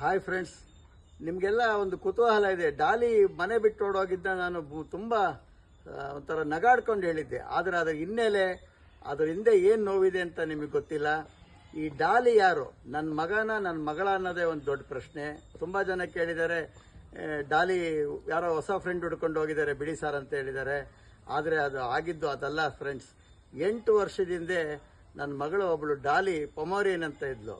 Hi friends ನಿಮಗೆಲ್ಲ ಒಂದು ಕುತೂಹಲ ಇದೆ. ಡಾಲಿ ಮನೆ ಬಿಟ್ಟು ಓಡೋಗಿದ್ದ ನಾನು ತುಂಬ ಒಂಥರ ನಗಾಡ್ಕೊಂಡು ಹೇಳಿದ್ದೆ. ಆದರೆ ಅದರ ಹಿನ್ನೆಲೆ, ಅದರ ಹಿಂದೆ ಏನು ನೋವಿದೆ ಅಂತ ನಿಮಗೆ ಗೊತ್ತಿಲ್ಲ. ಈ ಡಾಲಿ ಯಾರು? ನನ್ನ ಮಗನ ನನ್ನ ಮಗಳ ಅನ್ನೋದೇ ಒಂದು ದೊಡ್ಡ ಪ್ರಶ್ನೆ. ತುಂಬ ಜನ ಕೇಳಿದ್ದಾರೆ ಡಾಲಿ ಯಾರೋ ಹೊಸ ಫ್ರೆಂಡ್ ಹುಡ್ಕೊಂಡು ಹೋಗಿದ್ದಾರೆ, ಬಿಡಿ ಸಾರ್ ಅಂತ ಹೇಳಿದ್ದಾರೆ. ಆದರೆ ಅದು ಆಗಿದ್ದು ಅದಲ್ಲ ಫ್ರೆಂಡ್ಸ್ ಎಂಟು ವರ್ಷದಿಂದ ನನ್ನ ಮಗಳು ಒಬ್ಬಳು ಡಾಲಿ ಪೊಮೋರಿಯನ್ ಅಂತ ಇದ್ಲು.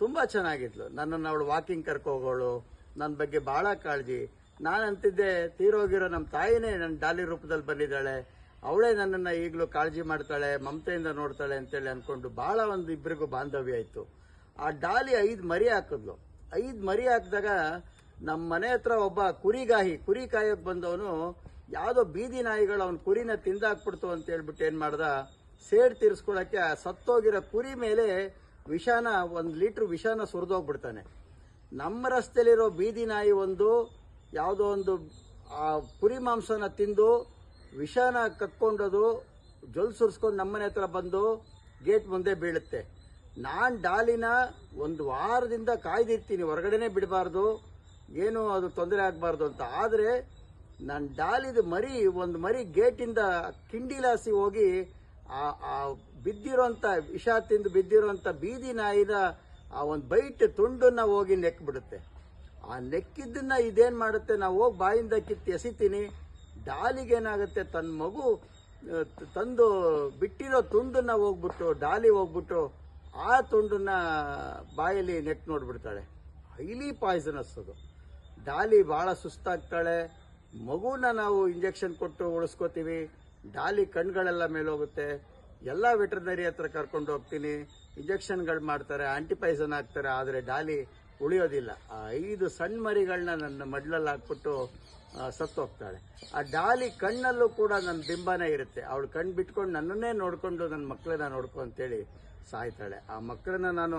ತುಂಬ ಚೆನ್ನಾಗಿದ್ಲು. ನನ್ನನ್ನು ಅವಳು ವಾಕಿಂಗ್ ಕರ್ಕೋಗೋಳು ನನ್ನ ಬಗ್ಗೆ ಭಾಳ ಕಾಳಜಿ ನಾನು ಅಂತಿದ್ದೆ, ತೀರೋಗಿರೋ ನಮ್ಮ ತಾಯಿನೇ ನನ್ನ ಡಾಲಿ ರೂಪದಲ್ಲಿ ಬಂದಿದ್ದಾಳೆ. ಅವಳೇ ನನ್ನನ್ನು ಈಗಲೂ ಕಾಳಜಿ ಮಾಡ್ತಾಳೆ, ಮಮತೆಯಿಂದ ನೋಡ್ತಾಳೆ ಅಂತೇಳಿ ಅಂದ್ಕೊಂಡು ಭಾಳ ಒಂದು ಇಬ್ಬರಿಗೂ ಬಾಂಧವ್ಯ ಆಯಿತು. ಆ ಡಾಲಿ ಐದು ಮರಿ ಹಾಕಿದ್ಲು. ಐದು ಮರಿ ಹಾಕಿದಾಗ ನಮ್ಮ ಮನೆ ಹತ್ರ ಒಬ್ಬ ಕುರಿಗಾಹಿ ಕುರಿ ಕಾಯೋಕೆ ಬಂದವನು ಯಾವುದೋ ಬೀದಿ ನಾಯಿಗಳು ಅವನ ಕುರಿನ ತಿಂದಾಕ್ಬಿಡ್ತು ಅಂತ ಹೇಳ್ಬಿಟ್ಟು ಏನು ಮಾಡ್ದ, ಸೇಡ್ ತೀರಿಸ್ಕೊಳ್ಳೋಕ್ಕೆ ಆ ಸತ್ತೋಗಿರೋ ಕುರಿ ಮೇಲೆ ವಿಷಾನ, ಒಂದು ಲೀಟ್ರ್ ವಿಷಾನ ಸುರಿದೋಗ್ಬಿಡ್ತಾನೆ. ನಮ್ಮ ರಸ್ತೆಯಲ್ಲಿರೋ ಬೀದಿ ನಾಯಿ ಒಂದು ಯಾವುದೋ ಒಂದು, ಆ ಕುರಿ ಮಾಂಸನ ತಿಂದು ವಿಷಾನ ಕಕ್ಕೊಂಡದು, ಜೊಲ್ ಸುರಿಸ್ಕೊಂಡು ನಮ್ಮನೆ ಹತ್ರ ಬಂದು ಗೇಟ್ ಮುಂದೆ ಬೀಳುತ್ತೆ. ನಾನು ಡಾಲಿನ ಒಂದು ವಾರದಿಂದ ಕಾಯ್ದಿರ್ತೀನಿ, ಹೊರಗಡೆನೆ ಬಿಡಬಾರ್ದು, ಏನು ಅದು ತೊಂದರೆ ಆಗಬಾರ್ದು ಅಂತ. ಆದರೆ ನಾನು ಡಾಲಿದು ಮರಿ, ಒಂದು ಮರಿ ಗೇಟಿಂದ ಕಿಂಡಿಲಾಸಿ ಹೋಗಿ ಆ ಆ ಬಿದ್ದಿರೋಂಥ ವಿಷ ತಿಂದು ಬಿದ್ದಿರೋಂಥ ಬೀದಿ ನಾಯಿನ ಆ ಒಂದು ಬೈಟ್ ತುಂಡನ್ನ ಹೋಗಿ ನೆಕ್ಬಿಡುತ್ತೆ. ಆ ನೆಕ್ಕಿದ್ದನ್ನ ಇದೇನು ಮಾಡುತ್ತೆ? ನಾವು ಹೋಗಿ ಬಾಯಿಂದ ಕಿತ್ತು ಎಸಿತೀನಿ ಡಾಲಿಗೆ ಏನಾಗುತ್ತೆ ತನ್ನ ಮಗು ತಂದು ಬಿಟ್ಟಿರೋ ತುಂಡನ್ನ ಹೋಗ್ಬಿಟ್ಟು, ಡಾಲಿ ಹೋಗ್ಬಿಟ್ಟು ಆ ತುಂಡನ್ನ ಬಾಯಲ್ಲಿ ನೆಕ್ ನೋಡ್ಬಿಡ್ತಾಳೆ. ಹೈಲಿ ಪಾಯ್ಸನಸ್ ಅದು. ಡಾಲಿ ಭಾಳ ಸುಸ್ತಾಗ್ತಾಳೆ. ಮಗುನ ನಾವು ಇಂಜೆಕ್ಷನ್ ಕೊಟ್ಟು ಉಳಿಸ್ಕೋತೀವಿ. ಡಾಲಿ ಕಣ್ಗಳೆಲ್ಲ ಮೇಲೋಗುತ್ತೆ. ಎಲ್ಲ ವೆಟರ್ನರಿ ಹತ್ರ ಕರ್ಕೊಂಡು ಹೋಗ್ತೀನಿ. ಇಂಜೆಕ್ಷನ್ಗಳು ಮಾಡ್ತಾರೆ ಆಂಟಿಪೈಸನ್ ಹಾಕ್ತಾರೆ, ಆದರೆ ಡಾಲಿ ಉಳಿಯೋದಿಲ್ಲ. ಆ ಐದು ಸಣ್ಣ ಮರಿಗಳನ್ನ ನನ್ನ ಮಡ್ಲಲ್ಲಿ ಹಾಕ್ಬಿಟ್ಟು ಸತ್ತೋಗ್ತಾಳೆ ಆ ಡಾಲಿ ಕಣ್ಣಲ್ಲೂ ಕೂಡ ನನ್ನ ಬಿಂಬನೇ ಇರುತ್ತೆ. ಅವಳು ಕಣ್ಣು ಬಿಟ್ಕೊಂಡು ನನ್ನನ್ನೇ ನೋಡಿಕೊಂಡು ನನ್ನ ಮಕ್ಕಳನ್ನ ನೋಡ್ಕೊ ಅಂತೇಳಿ ಸಾಯ್ತಾಳೆ. ಆ ಮಕ್ಕಳನ್ನ ನಾನು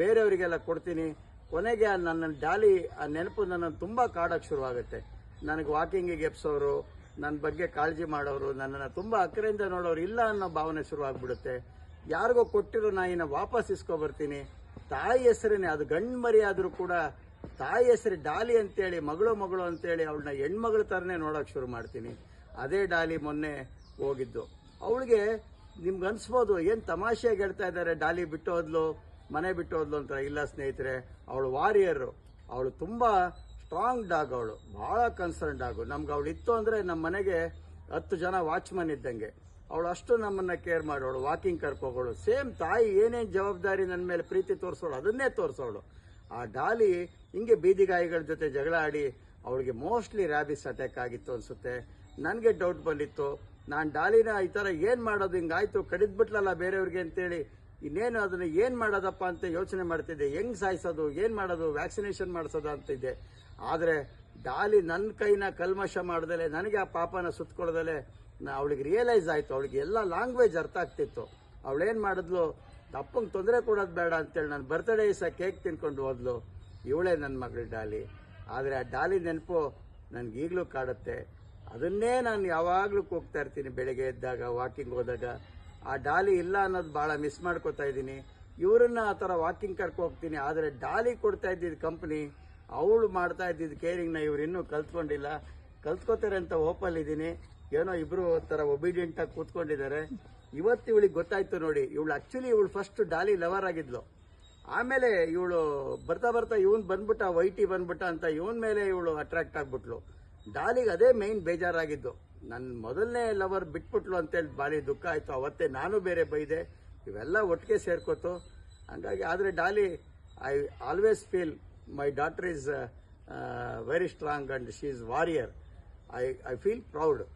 ಬೇರೆಯವರಿಗೆಲ್ಲ ಕೊಡ್ತೀನಿ. ಕೊನೆಗೆ ನನ್ನ ಡಾಲಿ ಆ ನೆನಪು ನನ್ನನ್ನು ತುಂಬ ಕಾಡೋಕ್ಕೆ ಶುರುವಾಗುತ್ತೆ. ನನಗೆ ವಾಕಿಂಗಿಗೆ ಎಪ್ಸೋರು ನನ್ನ ಬಗ್ಗೆ ಕಾಳಜಿ ಮಾಡೋರು, ನನ್ನನ್ನು ತುಂಬ ಅಕ್ಕರೆಯಿಂದ ನೋಡೋರು ಇಲ್ಲ ಅನ್ನೋ ಭಾವನೆ ಶುರುವಾಗ್ಬಿಡುತ್ತೆ ಯಾರಿಗೋ ಕೊಟ್ಟಿರೋ ನಾಯಿನ ವಾಪಸ್ ಇಸ್ಕೊಬರ್ತೀನಿ ತಾಯಿ ಹೆಸರೇನೆ, ಅದು ಗಂಡು ಮರಿ ಆದರೂ ಕೂಡ ತಾಯಿ ಹೆಸರು ಡಾಲಿ ಅಂತೇಳಿ, ಮಗಳು ಮಗಳು ಅಂತೇಳಿ ಅವಳನ್ನ ಹೆಣ್ಮಗಳ ಥರನೇ ನೋಡೋಕೆ ಶುರು ಮಾಡ್ತೀನಿ. ಅದೇ ಡಾಲಿ ಮೊನ್ನೆ ಹೋಗಿದ್ದು. ಅವಳಿಗೆ ನಿಮ್ಗೆ ಅನಿಸ್ಬೋದು, ಏನು ತಮಾಷೆಯಾಗಿ ಹೇಳ್ತಾ ಇದ್ದಾರೆ ಡಾಲಿ ಬಿಟ್ಟು ಹೋದ್ಲು ಮನೆ ಬಿಟ್ಟು ಹೋದ್ಲು ಅಂತ. ಇಲ್ಲ ಸ್ನೇಹಿತರೆ, ಅವಳು ವಾರಿಯರು. ಅವಳು ತುಂಬ ಸ್ಟ್ರಾಂಗ್ ಡಾಗ್ ಅವಳು ಭಾಳ ಕನ್ಸರ್ನ್ ಡಾಗು ನಮ್ಗೆ ಅವಳು ಇತ್ತು ಅಂದರೆ ನಮ್ಮ ಮನೆಗೆ ಹತ್ತು ಜನ ವಾಚ್ಮನ್ ಇದ್ದಂಗೆ. ಅವಳು ಅಷ್ಟು ನಮ್ಮನ್ನ ಕೇರ್ ಮಾಡೋಳು ವಾಕಿಂಗ್ ಕರ್ಕೋಗಳು ಸೇಮ್ ತಾಯಿ ಏನೇನು ಜವಾಬ್ದಾರಿ ನನ್ನ ಮೇಲೆ ಪ್ರೀತಿ ತೋರಿಸೋಳು, ಅದನ್ನೇ ತೋರಿಸೋಳು. ಆ ಡಾಲಿ ಹಿಂಗೆ ಬೀದಿಗಾಯಿಗಳ ಜೊತೆ ಜಗಳ ಆಡಿ ಅವಳಿಗೆ ಮೋಸ್ಟ್ಲಿ ರ್ಯಾಬಿಸ್ ಅಟ್ಯಾಕ್ ಆಗಿತ್ತು ಅನ್ಸುತ್ತೆ. ನನಗೆ ಡೌಟ್ ಬಂದಿತ್ತು. ನಾನು ಡಾಲಿನ ಈ ಥರ ಏನು ಮಾಡೋದು, ಹಿಂಗಾಯ್ತು ಕಡಿದ್ಬಿಟ್ಲಲ್ಲ ಬೇರೆಯವ್ರಿಗೆ ಅಂತೇಳಿ. ಇನ್ನೇನು ಅದನ್ನ ಏನು ಮಾಡೋದಪ್ಪ ಅಂತ ಯೋಚನೆ ಮಾಡ್ತಿದ್ದೆ. ಹೆಂಗ್ ಸಾಯಿಸೋದು, ಏನು ಮಾಡೋದು ವ್ಯಾಕ್ಸಿನೇಷನ್ ಮಾಡಿಸೋದ ಅಂತಿದ್ದೆ. ಆದರೆ ಡಾಲಿ ನನ್ನ ಕೈನ ಕಲ್ಮಶ ಮಾಡ್ದಲೆ, ನನಗೆ ಆ ಪಾಪನ ಸುತ್ತಕೊಳ್ದಲೆ ಅವಳಿಗೆ ರಿಯಲೈಸ್ ಆಯಿತು, ಅವಳಿಗೆ ಎಲ್ಲ ಲ್ಯಾಂಗ್ವೇಜ್ ಅರ್ಥ ಆಗ್ತಿತ್ತು. ಅವಳೇನು ಮಾಡಿದ್ಲು? ಅಪ್ಪಂಗೆ ತೊಂದರೆ ಕೊಡೋದು ಬೇಡ ಅಂತೇಳಿ ನಾನು ಬರ್ತ್ಡೇ ದಿವಸ ಕೇಕ್ ತಿನ್ಕೊಂಡು ಹೋದ್ಲು. ಇವಳೇ ನನ್ನ ಮಗಳು ಡಾಲಿ ಆದರೆ ಆ ಡಾಲಿ ನೆನಪು ನನಗೀಗಲೂ ಕಾಡುತ್ತೆ. ಅದನ್ನೇ ನಾನು ಯಾವಾಗಲೂ ಕೂಗ್ತಾ ಇರ್ತೀನಿ ಬೆಳಗ್ಗೆ ಎದ್ದಾಗ ವಾಕಿಂಗ್ ಹೋದಾಗ. ಆ ಡಾಲಿ ಇಲ್ಲ ಅನ್ನೋದು ಭಾಳ ಮಿಸ್ ಮಾಡ್ಕೋತಾ ಇದ್ದೀನಿ. ಇವರನ್ನ ಆ ಥರ ವಾಕಿಂಗ್ ಕರ್ಕೊ ಹೋಗ್ತೀನಿ, ಆದರೆ ಡಾಲಿ ಕೊಡ್ತಾ ಇದ್ದಿದ್ದು ಕಂಪ್ನಿ ಅವಳು ಮಾಡ್ತಾ ಇದ್ದಿದ್ದು ಕೇರಿಂಗ್ನ ಇವ್ರು ಇನ್ನೂ ಕಲ್ತ್ಕೊಂಡಿಲ್ಲ. ಕಲ್ತ್ಕೋತಾರೆ ಅಂತ ಹೋಪಲ್ಲಿದ್ದೀನಿ ಏನೋ ಇಬ್ರು ಥರ ಒಬಿಡಿಯೆಂಟಾಗಿ ಕೂತ್ಕೊಂಡಿದ್ದಾರೆ. ಇವತ್ತು ಇವಳಿಗೆ ಗೊತ್ತಾಯ್ತು ನೋಡಿ, ಇವಳು ಆಕ್ಚುಲಿ ಇವಳು ಫಸ್ಟ್ ಡಾಲಿ ಲವರ್ ಆಗಿದ್ಲು. ಆಮೇಲೆ ಇವಳು ಬರ್ತಾ ಬರ್ತಾ ಇವನ್ ಬಂದ್ಬಿಟ್ಟ, ವೈಟಿ ಬಂದ್ಬಿಟ್ಟ ಅಂತ ಇವನ್ ಮೇಲೆ ಇವಳು ಅಟ್ರಾಕ್ಟ್ ಆಗ್ಬಿಟ್ಲು. ಡಾಲಿಗೆ ಅದೇ ಮೈನ್ ಬೇಜಾರಾಗಿದ್ದು. ನನ್ನ ಮೊದಲನೇ ಲವರ್ ಬಿಟ್ಬಿಟ್ಲು ಅಂತೇಳಿ ಭಾರಿ ದುಃಖ ಆಯಿತು. ಅವತ್ತೇ ನಾನು ಬೇರೆ ಬೈದೆ. ಇವೆಲ್ಲ ಒಟ್ಟಿಗೆ ಸೇರ್ಕೋತು. ಹಂಗಾಗಿ ಆದರೆ Daali I always feel my daughter is uh, uh, very strong and she is warrior. I, I feel proud.